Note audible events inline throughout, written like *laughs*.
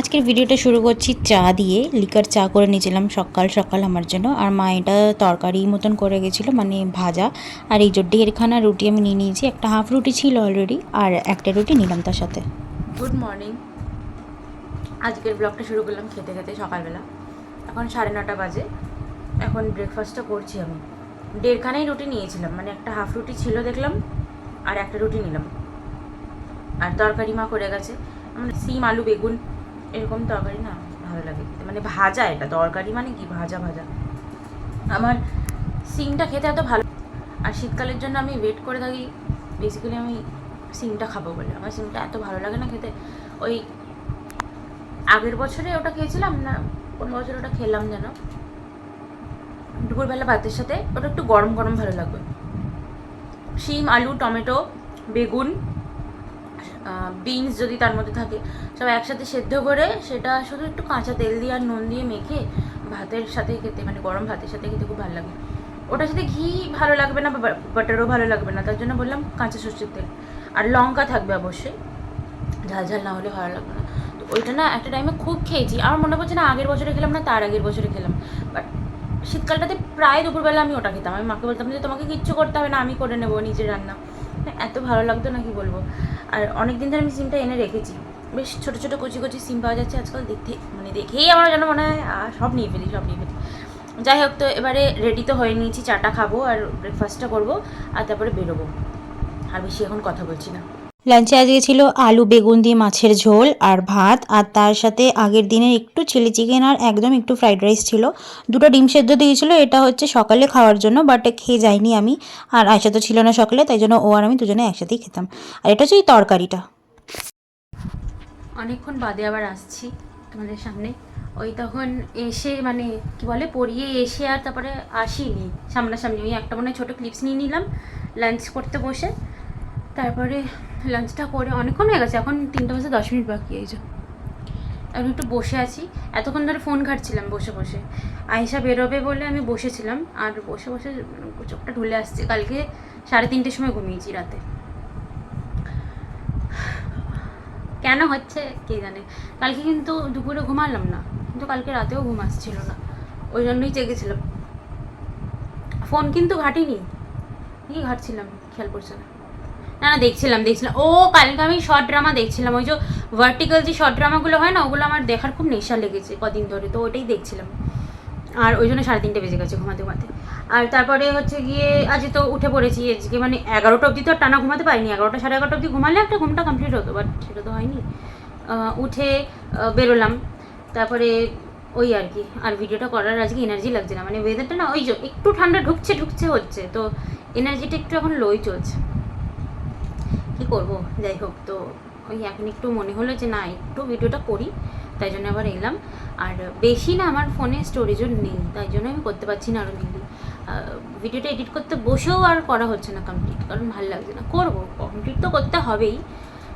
আজকের ভিডিওটা শুরু করছি চা দিয়ে। লিকার চা করে নিয়েছিলাম সকাল সকাল আমার জন্য। আর মা এটা তরকারি মতন করে গেছিল মানে ভাজা। আর এই যে দেড়খানা রুটি আমি নিয়ে নিয়েছি, একটা হাফ রুটি ছিল অলরেডি আর একটা রুটি নিলাম তার সাথে। গুড মর্নিং আজকের ব্লগটা শুরু করলাম খেতে খেতে সকালবেলা। এখন সাড়ে নটা বাজে। এখন ব্রেকফাস্টটা করছি আমি। দেড়খানাই রুটি নিয়েছিলাম মানে একটা হাফ রুটি ছিল দেখলাম, আর একটা রুটি নিলাম। আর তরকারি মা করে গেছে। মানে সিম, আলু, বেগুন এরকম তরকারি না ভালো লাগে। মানে ভাজা এটা, তরকারি মানে কি? ভাজা ভাজা। আমার সিমটা খেতে এত ভালো আর শীতকালের জন্য আমি ওয়েট করে থাকি বেসিক্যালি আমি সিমটা খাব বলে। আমার সিমটা এত ভালো লাগে না খেতে। ওই আগের বছরে ওটা খেয়েছিলাম না কোন বছর ওটা খেলাম যেন। দুপুরবেলা ভাতের সাথে, ওটা একটু গরম গরম ভালো লাগবে। শিম, আলু, টমেটো, বেগুন বিনস যদি তার মধ্যে থাকে। সব একসাথে সেদ্ধ করে সেটা শুধু একটু কাঁচা তেল দিয়ে আর নুন দিয়ে মেখে ভাতের সাথে খেতে মানে গরম ভাতের সাথে খেতে খুব ভালো লাগে। ওটার সাথে ঘি ভালো লাগবে না, বা বাটারও ভালো লাগবে না, তার জন্য বললাম কাঁচা সর্ষের তেল। আর লঙ্কা থাকবে অবশ্যই, ঝাল ঝাল না হলে ভালো লাগবে না। তো ওইটা না একটা টাইমে খুব খেয়েছি। আমার মনে পড়ছে না আগের বছরে খেলাম না তার আগের বছরে খেলাম। বাট শীতকালটাতে প্রায় দুপুরবেলা আমি ওটা খেতাম। আমি মাকে বলতাম যে তোমাকে কিচ্ছু করতে হবে না, আমি করে নেব নিজের রান্না। এত ভালো লাগতো না কি বলব? আর অনেক দিন ধরে আমি সিমটা এনে রেখেছি। বেশ ছোটো ছোটো কচি কচি সিম পাওয়া যাচ্ছে আজকাল দেখতে মানে দেখেই আমার যেন মনে হয় সব নিয়ে ফেলি, সব নিয়ে ফেলি। যাই হোক, তো এবারে রেডি তো হয়ে নিয়েছি, চাটা খাব আর ব্রেকফাস্টটা করব আর তারপরে বেরোবো। আর বেশি এখন কথা বলছি না। লাঞ্চে আজকে ছিল আলু, বেগুন দিয়ে মাছের ঝোল আর ভাত আর তার সাথে আগের দিনের একটু চিলি চিকেন আর একদম একটু ফ্রাইড রাইস ছিল। দুটো ডিম সেদ্ধ দিয়েছিল, এটা হচ্ছে সকালে খাওয়ার জন্য বাট খেয়ে যাইনি আমি। আর আয়সা তো ছিল না সকালে, তাই জন্য ও আর আমি দুজনে একসাথেই খেতাম। আর এটা হচ্ছে এই তরকারিটা। অনেকক্ষণ বাদে আবার আসছি তোমাদের সামনে। ওই তখন এসে মানে কি বলে, পড়িয়ে এসে আর তারপরে আসিনি। সামনাসামনি, ওই একটা মনে ছোটো ক্লিপস নিয়ে নিলাম লাঞ্চ করতে বসে। তারপরে লাঞ্চটা করে অনেকক্ষণ হয়ে গেছে, এখন তিনটে বাজে দশ মিনিট বাকি, এই যে। আমি একটু বসে আছি। এতক্ষণ ধরে ফোন ঘাটছিলাম বসে বসে। আয়সা বেরোবে বলে আমি বসেছিলাম, আর বসে বসে চোখটা ঢুলে আসছে। কালকে সাড়ে তিনটের সময় ঘুমিয়েছি রাতে। কেন হচ্ছে কে জানে? কালকে কিন্তু দুপুরে ঘুমালাম না, কিন্তু কালকে রাতেও ঘুম আসছিল না। ওই জন্যই জেগেছিলাম। ফোন কিন্তু ঘাটিনি। কি ঘাটছিলাম, খেয়াল পড়ছে না। না না, দেখছিলাম দেখছিলাম। ও, কালকে আমি শর্ট ড্রামা দেখছিলাম। ওই যে ভার্টিক্যাল যে শর্ট ড্রামাগুলো হয় না, ওগুলো আমার দেখার খুব নেশা লেগেছে কদিন ধরে, তো ওটাই দেখছিলাম। আর ওই জন্য সাড়ে তিনটে বেজে গেছে ঘুমাতে ঘুমাতে। আর তারপরে হচ্ছে গিয়ে, আজ তো উঠে পড়েছি, আজকে মানে এগারোটা অবধি তো টানা ঘুমাতে পারিনি। এগারোটা, সাড়ে এগারোটা অবধি ঘুমালে একটা ঘুমটা কমপ্লিট হতো বাট সেটা তো হয়নি। উঠে বেরোলাম। তারপরে ওই আর কি, আর ভিডিওটা করার আজকে এনার্জি লাগছে না। মানে ওয়েদারটা না, ওই যে একটু ঠান্ডা ঢুকছে ঢুকছে হচ্ছে, তো এনার্জিটা একটু এখন লোই চলছে। করব? যাই হোক, তো ওই এখন একটু মনে হলো যে না, একটু ভিডিওটা করি, তাই জন্য আবার এলাম। আর বেশি না, আমার ফোনে স্টোরেজও নেই, তাই জন্য আমি করতে পারছি না আরও দিল্লি ভিডিওটা এডিট করতে বসেও আর করা হচ্ছে না কমপ্লিট কারণ ভালো লাগছে না। করব কমপ্লিট তো করতে হবেই।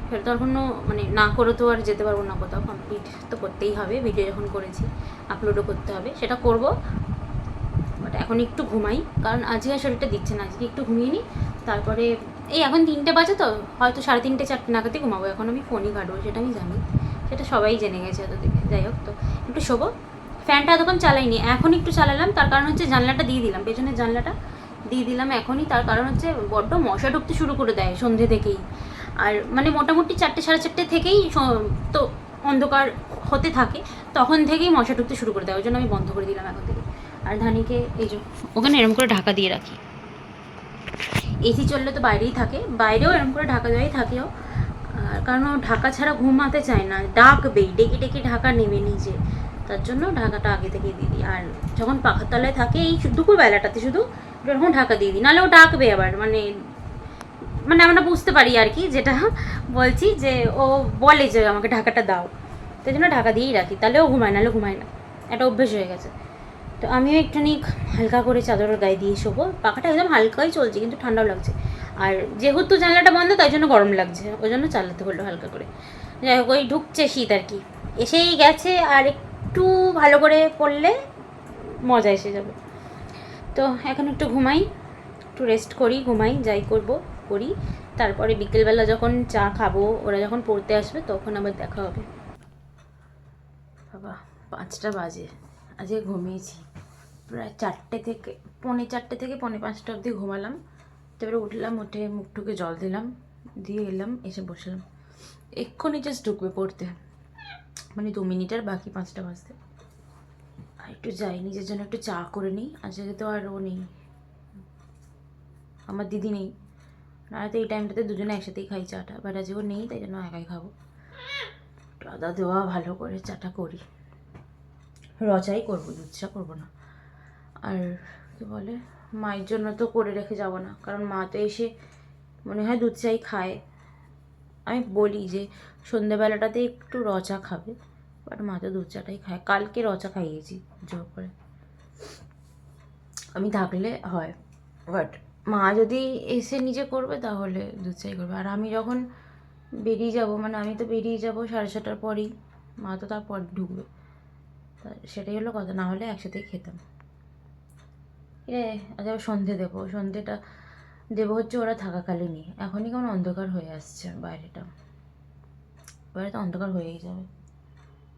সেটা তো আর কোনো মানে না করে তো আর যেতে পারব না কোথাও কমপ্লিট তো করতেই হবে। ভিডিও যখন করেছি আপলোডও করতে হবে, সেটা করব। বাট এখন একটু ঘুমাই, কারণ আজকে আর শরীরটা দিচ্ছে না, আজকে একটু ঘুমিয়ে নিই, তারপরে এই এখন তিনটে বাজে তো, হয়তো সাড়ে তিনটে, চারটে নাগাদই ঘুমাবো। এখন আমি ফোনই ঘাটবো, সেটা আমি জানি। সেটা সবাই জেনে গেছে এতদিনে, যাই হোক তো। একটু শোবো। ফ্যানটা এতক্ষণ চালাইনি, এখন একটু চালালাম। তার কারণ হচ্ছে জানলাটা দিয়ে দিলাম পেছনের জানলাটা দিয়ে দিলাম এখনই। তার কারণ হচ্ছে বড্ড মশা ঢুকতে শুরু করে দেয় সন্ধে থেকেই। আর মানে মোটামুটি চারটে, সাড়ে চারটে থেকেই তো অন্ধকার হতে থাকে, তখন থেকেই মশা ঢুকতে শুরু করে দেয়। ওই জন্য আমি বন্ধ করে দিলাম এখন থেকে। আর ধানিকে এই যে ওখানে এরকম করে ঢাকা দিয়ে রাখি। এসি চললে তো বাইরেই থাকে। বাইরেও এরকম করে ঢাকা দেওয়াই থাকেও। আর কারণ ঢাকা ছাড়া ঘুমাতে চায় না, ডাকবেই, ডেকে ডেকে ঢাকা নেবে নিজে। তার জন্য ঢাকাটা আগে থেকে দিয়ে দিই। আর যখন পাখার তলায় থাকে, এই দুপুরবেলাটাতে শুধু এরকম ঢাকা দিয়ে দিই। নাহলে ও ডাকবে আবার মানে মানে আমরা বুঝতে পারি আর কি যেটা বলছি যে ও বলে যে আমাকে ঢাকাটা দাও। তাই জন্য ঢাকা দিয়েই রাখি। তাহলে ও ঘুমায়, নাহলে ঘুমায় না। একটা অভ্যেস হয়ে গেছে। তো আমিও একটুখানি হালকা করে চাদরের গায়ে দিয়ে শোবো। পাখাটা একদম হালকাই চলছে, কিন্তু ঠান্ডাও লাগছে। আর যেহেতু জানলাটা বন্ধ, তাই জন্য গরম লাগছে। ওই জন্য চালাতে হলো হালকা করে। যাই হোক, ওই ঢুকছে শীত আর কি। এসেই গেছে, আর একটু ভালো করে পড়লে মজা এসে যাবে। তো এখন একটু ঘুমাই, একটু রেস্ট করি, ঘুমাই, যাই করব, করি। তারপরে বিকেলবেলা যখন চা খাব, ওরা যখন পড়তে আসবে, তখন আবার দেখা হবে। বাবা, পাঁচটা বাজে। আজকে ঘুমিয়েছি। প্রায় চারটে থেকে, পৌনে চারটে থেকে পৌনে পাঁচটা অবধি ঘুমালাম। তারপরে উঠলাম, উঠে মুখ টুকে জল দিলাম, দিয়ে এলাম, এসে বসলাম। এক্ষুনি জাস্ট ঢুকবে পড়তে। মানে দু মিনিট আর বাকি পাঁচটা বাজতে। আর একটু যাই, নিজের জন্য একটু চা করে নিই। আজকে তো আর ও নেই। আমার দিদি নেই। আর তো এই টাইমটাতে দুজনে একসাথেই খাই চাটা। বাট আজকে ও নেই, তাই জন্য একাই খাব। আদা দেওয়া ভালো করে চাটা করি। রচাই করব দুধ চা করব না। আর কি বলে, মায়ের জন্য তো করে রেখে যাব না, কারণ মা তো এসে মনে হয় দুধ চাই খায়। আমি বলি যে, সন্ধেবেলাটাতে একটু রচা খাবে, বাট মা তো দুধ চাটাই খায়। কালকে রচা খাইয়েছি, জোর করে। আমি থাকলে হয়, বাট মা যদি এসে নিজে করবে, তাহলে দুধ চাই করবে। আর আমি যখন বেরিয়ে যাব মানে আমি তো বেরিয়ে যাব সাড়ে ছটার পরেই, মা তো তারপর ঢুকবে। তা সেটাই হলো কথা, না হলে একসাথেই খেতাম। এ, আজ আবার সন্ধে দেবো। সন্ধেটা দেবো হচ্ছে ওরা থাকাকালীনই। এখনই কেমন অন্ধকার হয়ে আসছে বাইরেটা। বাইরে তো অন্ধকার হয়েই যাবে।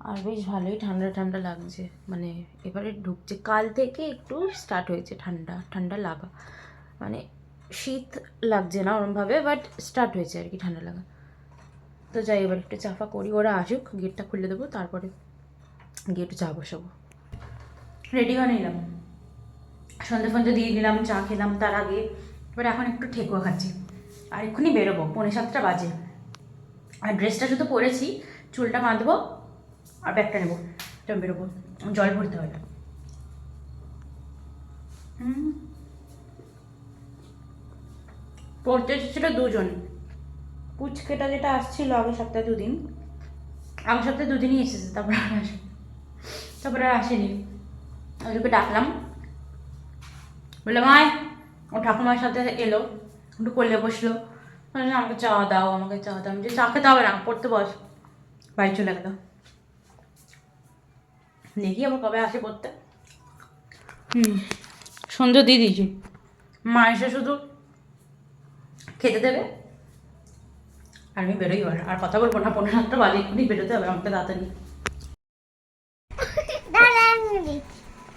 আর বেশ ভালোই ঠান্ডা ঠান্ডা লাগছে। মানে এবারে ঢুকছে। কাল থেকে একটু স্টার্ট হয়েছে ঠান্ডা ঠান্ডা লাগা। মানে শীত লাগছে না ওরমভাবে বাট স্টার্ট হয়েছে আর কি ঠান্ডা লাগা। তো যাই, এবার একটু চাফা করি। ওরা আসুক, গেটটা খুলে দেবো, তারপরে গিয়ে একটু চা বসাবো। রেডি হয়ে নিলাম। সন্ধে ফন্ধে দিয়ে দিলাম, চা খেলাম তার আগে। এবার এখন একটু ঠেকুয়া খাচ্ছি। আর এক্ষুনি বেরোবো, পৌনে সাতটা বাজে। আর ড্রেসটা শুধু পরেছি, চুলটা বাঁধবো আর ব্যাগটা নেব। তো বেরোবো, জল ভরতে হবে। পড়তে এসেছিল দুজন। পুচকেটা যেটা আসছিল আগের সপ্তাহে দুদিন। আগের সপ্তাহে দুদিনই এসেছে, তারপরে আর আসে তারপরে আর আসেনি। ওদেরকে ডাকলাম। বললাম, আয়। ও ঠাকুমার সাথে এলো, একটু করলে বসল। আমাকে চা দাও, আমাকে চা দাও। যে চা খেতে হবে না, পড়তে বস। বাড়ি চলে গেল। দেখি আবার কবে আসে পড়তে। হুম, সন্ধ্যে দিয়ে দিয়েছি। মা এসে শুধু খেতে দেবে। আর আমি বেরোই আর কথা বলব না, পনেরো সাতটা বাজে, এক্ষুনি বেরোতে হবে, আমাকে তাড়াতাড়ি দাঁড়া আমি দিচ্ছি এবারে কাদা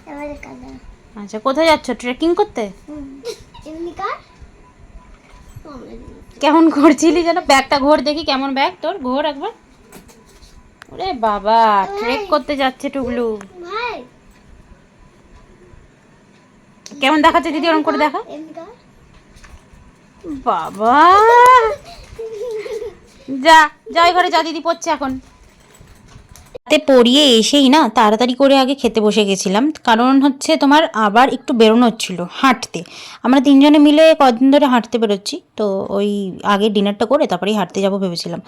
আচ্ছা কোথায় যাচ্ছ? ট্রেকিং করতে? কেমন ঘুরছিলি যেন? ব্যাগটা ঘোর দেখি কেমন ব্যাগ তোর? ঘোর একবার। ওরে বাবা ট্রেক করতে যাচ্ছে টুকলু কেমন দেখাচ্ছে দিদি? ওরকম করে দেখা। বাবা! *laughs* যা যাই ঘরে যা দিদি পড়ছে এখন। রাতে পড়িয়ে এসেই না তাড়াতাড়ি করে আগে খেতে বসে গেছিলাম। কারণ হচ্ছে তোমার আবার একটু বেরোনো হচ্ছিল হাঁটতে। আমরা তিনজনে মিলে কদিন ধরে হাঁটতে বেরোচ্ছি, তো ওই আগে ডিনারটা করে তারপরেই হাঁটতে যাব ভেবেছিলাম।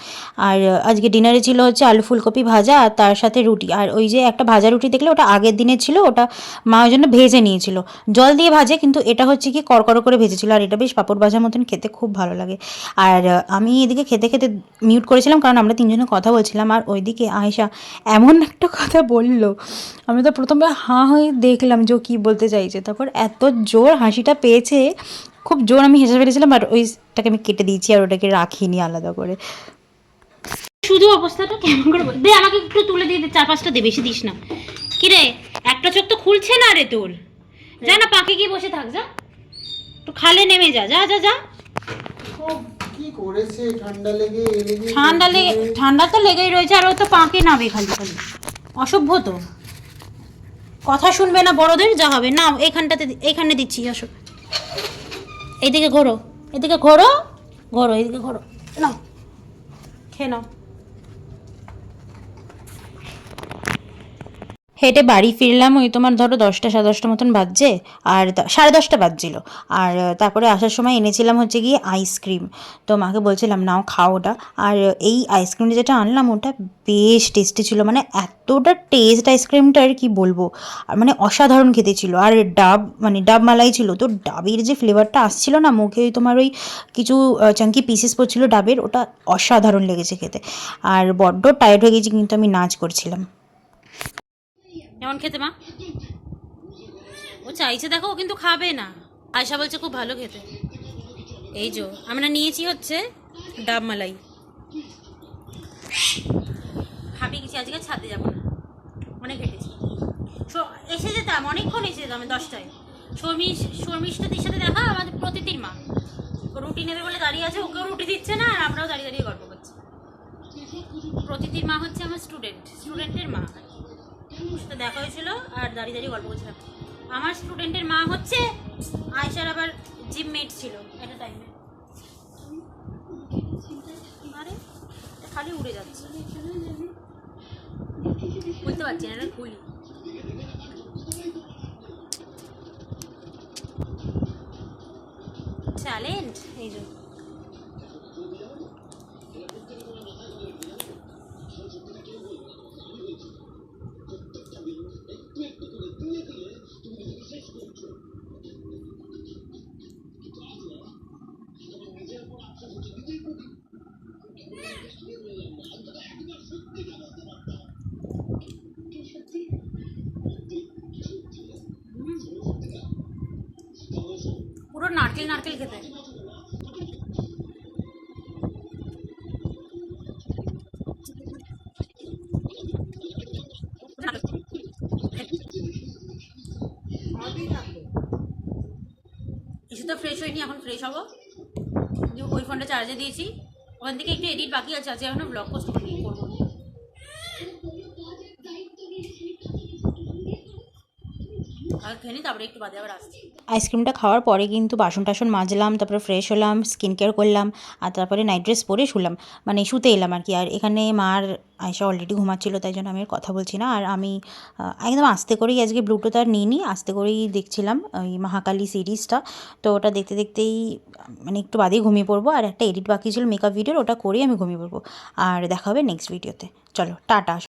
আর আজকে ডিনারে ছিল হচ্ছে আলু ফুলকপি ভাজা আর তার সাথে রুটি। আর ওই যে একটা ভাজা রুটি দেখলে ওটা আগের দিনের ছিল, ওটা মা ওই জন্য ভেজে নিয়েছিল। জল দিয়ে ভাজে কিন্তু এটা হচ্ছে কি করকর করে ভেজেছিল, আর এটা বেশ পাপড় ভাজার মতন খেতে খুব ভালো লাগে। আর আমি এদিকে খেতে খেতে মিউট করেছিলাম, কারণ আমরা তিনজনে কথা বলছিলাম। আর ওইদিকে আয়েশা এমন একটা কথা বলল। আমি তো প্রথমে হাঁ হয়ে দেখলাম যে ও কী বলতে চাইছে। তারপর এত জোর হাসিটা পেয়েছে খুব জোর আমি হেসে ফেলেছিলাম আর ওইটাকে আমি কেটে দিয়েছি আর ওটাকে রাখিনি আলাদা করে। শুধু অবস্থাটা কেমন করে বল- দে আমাকে একটু তুলে দিয়ে দে চার পাঁচটা দে বেশি দিস না। কি রে একটা চোখ তো খুলছে না রে তোর। যা না পাকে গিয়ে বসে থাক যা। তো খালে নেমে যা যা যা যা। করেছে? ঠান্ডা লেগে এ লেগে ঠান্ডা লেগে ঠান্ডা তো লেগেই রয়েছে আর ও তো পাঁকে নাবে খালি খালি। অসভ্য তো। কথা শুনবে না বড়দের যা হবে। না এইখানটাতে এখানে দিচ্ছি আসো। এইদিকে ঘোরো এদিকে ঘোরো ঘোরো এদিকে ঘোরো। না খেয়ে নাও। হেঁটে বাড়ি ফিরলাম, ওই তোমার ধরো দশটা সাড়ে দশটা মতন বাজছে, আর সাড়ে দশটা বাজছিল। আর তারপরে আসার সময় এনেছিলাম হচ্ছে গিয়ে আইসক্রিম তো মাকে বলছিলাম, নাও, খাও ওটা। আর এই আইসক্রিমটা যেটা আনলাম, ওটা বেশ টেস্টি ছিল। মানে এতটা টেস্ট আইসক্রিমটার কি বলব? আর মানে অসাধারণ খেতে ছিল। আর ডাব মানে ডাব মালাই ছিল, তো ডাবের যে ফ্লেভারটা আসছিল না, মুখে ওই তোমার ওই কিছু চাঙ্কি পিসেস পড়ছিল ডাবের, ওটা অসাধারণ লেগেছে খেতে। আর বড্ড টায়ার্ড হয়ে গেছি, কিন্তু আমি নাচ করছিলাম। কেমন খেতে, মা? ও চাইছে, দেখো, ও কিন্তু খাবে না। আয়সা বলছে, খুব ভালো খেতে। এই যো, আমরা নিয়েছি হচ্ছে ডাব মালাই। খাবি কিছু? আজকে ছাদে যাব না। অনেক হেঁটেছি। এসে যেতাম, অনেকক্ষণ এসে যেতাম দশটায়। শর্মিষ শর্মিষ্ঠাদির সাথে দেখা আমাদের প্রতিটির মা। রুটি নেবে বলে দাঁড়িয়ে আছে, ওকেও রুটি দিচ্ছে না, আর আমরাও দাঁড়িয়ে দাঁড়িয়ে গল্প করছি। প্রতিটির মা হচ্ছে আমার স্টুডেন্ট স্টুডেন্টের মা। সাথে দেখা হয়েছিল আর দাঁড়িয়ে দাঁড়িয়ে গল্প করছিলাম। আমার স্টুডেন্টের মা হচ্ছে আয়সার আবার জিম মেট ছিল একটা টাইমে আরে খালি উড়ে যাচ্ছে। বুঝতে পারছি না খুলি চ্যালেঞ্জ এই জন্য পুরো নারকেল নারকেল খেতে কিছু তো ফ্রেশ হয়নি, এখন ফ্রেশ হব। ওই ফোনটা চার্জে দিয়েছি। ওখান থেকে একটু এডিট বাকি আছে, আজকে এখনও ব্লগ পোস্ট করিনি করব আর তারপরে একটু আইসক্রিমটা খাওয়ার পরে কিন্তু বাসন টাসন মাজলাম, তারপরে ফ্রেশ হলাম স্কিন কেয়ার করলাম, আর তারপরে নাইট ড্রেস পরে শুলাম। মানে শুতে এলাম আর কি। আর এখানে মার আয়সা অলরেডি ঘুমাচ্ছিল, তাই জন্য আমি আর কথা বলছি না। আর আমি একদম আস্তে করেই আজকে ব্লুটুথ আর নিইনি, আস্তে করেই দেখছিলাম ওই মহাকালী সিরিজটা তো ওটা দেখতে দেখতেই মানে একটু বাদেই ঘুমিয়ে পড়ব। আর একটা এডিট বাকি ছিল মেকআপ ভিডিওর ওটা করেই আমি ঘুমিয়ে পড়ব। আর দেখা হবে নেক্সট ভিডিওতে চলো, টাটা।